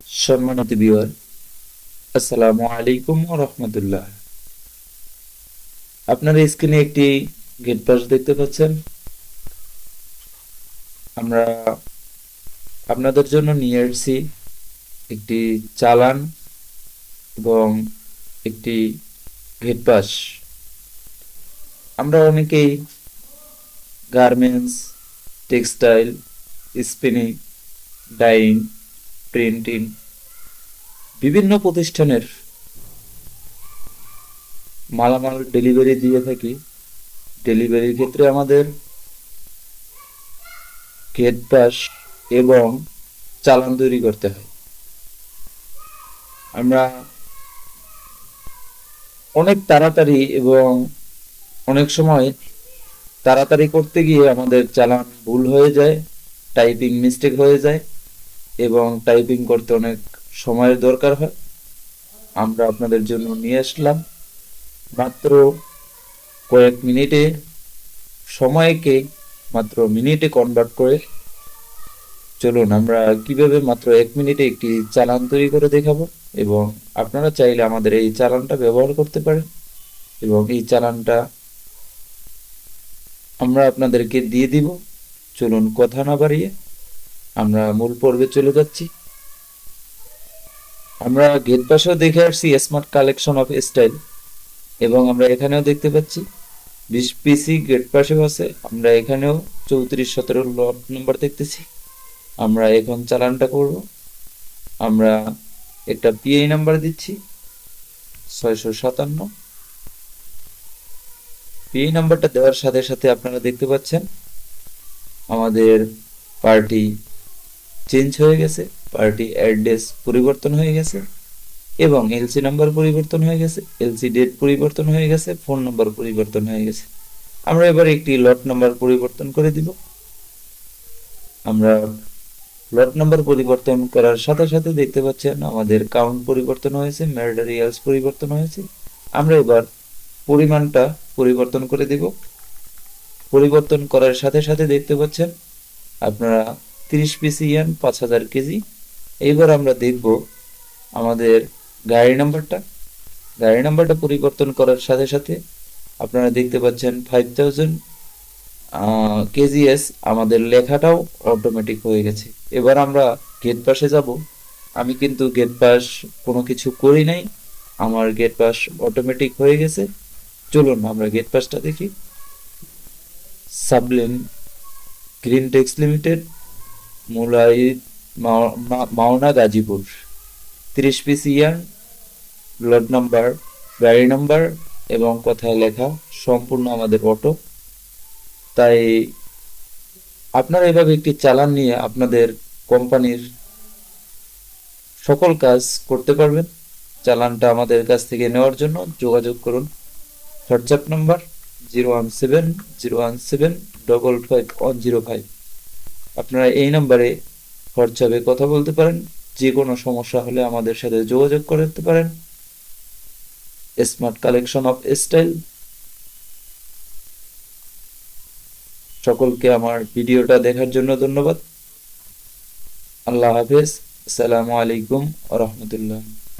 সম্মানিত বিওয়ার আসসালামু আলাইকুম রহমতুল্লাহ। আপনারা স্ক্রিনে একটি গেট পাস দেখতে পাচ্ছেন। আমরা আপনাদের জন্য নিয়ে এসেছি একটি চালান এবং একটি গেট পাস আমরা অনেকেই garments textile spinning dyeing printing, বিভিন্ন প্রতিষ্ঠানের মালামাল ডেলিভারি দিয়ে থাকি। ডেলিভারির ক্ষেত্রে আমাদের গেট পাস এবং চালান তৈরি করতে হয়। আমরা অনেক তাড়াতাড়ি এবং অনেক সময় তাড়াতাড়ি করতে গিয়ে আমাদের চালান ভুল হয়ে যায় টাইপিং মিস্টেক হয়ে যায়। এবং টাইপিং করতে অনেক সময়ের দরকার হয়। আমরা আপনাদের জন্য নিয়ে আসলাম। মাত্র কয়েক মিনিটে, সময়কে মাত্র মিনিটে কনভার্ট করে। চলুন, আমরা কীভাবে মাত্র এক মিনিটে একটি চালান তৈরি করে দেখাবো এবং আপনারা চাইলে আমাদের এই চালানটা ব্যবহার করতে পারেন এবং এই চালানটা আমরা আপনাদেরকে দিয়ে দিব। চলুন, কথা না বাড়িয়ে আমরা মূল পর্বে চলে যাচ্ছি। আমরা গেট পাশেও দেখে আসছি স্মার্ট কালেকশন অফ স্টাইল এবং আমরা এখানেও দেখতে পাচ্ছি বিশ পিসি গেট পাশেও আছে। আমরা এখানেও চৌত্রিশ সতেরো লট নম্বর দেখতেছি। আমরা এখন চালানটা করব। আমরা একটা পিআই নাম্বার দিচ্ছি, ছয়শো সাতান্ন। পিআই নাম্বারটা দেওয়ার সাথে সাথে আপনারা দেখতে পাচ্ছেন আমাদের পার্টি চেঞ্জ হয়ে গেছে পার্টি অ্যাড্রেস পরিবর্তন হয়ে গেছে এবং এলসি নাম্বার পরিবর্তন হয়ে গেছে এলসি ডেট পরিবর্তন হয়ে গেছে ফোন নাম্বার পরিবর্তন হয়ে গেছে। আমরা এবার একটি লট নাম্বার পরিবর্তন করে দিব। আমরা লট নাম্বার পরিবর্তন করার সাথে সাথে দেখতে পাচ্ছেন আমাদের কাউন্ট পরিবর্তন হয়েছে ম্যাটেরিয়ালস পরিবর্তন হয়েছে। আমরা এবার পরিমাণটা পরিবর্তন করে দিব। পরিবর্তন করার সাথে সাথে দেখতে পাচ্ছেন আপনারা তিরিশ পিস ইয়ান, পাঁচ হাজার কেজি। এইবার আমরা দেখব আমাদের গাড়ি নাম্বারটা। গাড়ি নাম্বারটা পরিবর্তন করার সাথে সাথে আপনারা দেখতে পাচ্ছেন ফাইভ থাউজেন্ড কেজিএস। আমাদের লেখাটাও অটোমেটিক হয়ে গেছে। এবার আমরা গেট পাশে যাব। আমি কিন্তু গেট পাস কোনো কিছু করি নাই। আমার গেট পাস অটোমেটিক হয়ে গেছে। চলুন আমরা গেট পাসটা দেখি। Sablin green tex limited Mulai Maona Gazipur. তিরিশ পিস ইয়ার ব্লড নাম্বার, গাড়ি নাম্বার এবং কথায় লেখা সম্পূর্ণ আমাদের অটো। তাই আপনারা এভাবে একটি চালান নিয়ে আপনাদের কোম্পানির সকল কাজ করতে পারবেন। চালানটা আমাদের কাছ থেকে নেওয়ার জন্য যোগাযোগ করুন। WhatsApp number zero one seven zero one seven double five one zero five. আপনারা এই নাম্বারে হোয়াটসঅ্যাপে কথা বলতে পারেন। যে কোনো সমস্যা হলে আমাদের সাথে যোগাযোগ করতে পারেন। স্মার্ট কালেকশন অফ স্টাইল সকলকে আমার ভিডিওটা দেখার জন্য ধন্যবাদ। আল্লাহ হাফেজ। আসসালামু আলাইকুম রহমতুল্লাহ।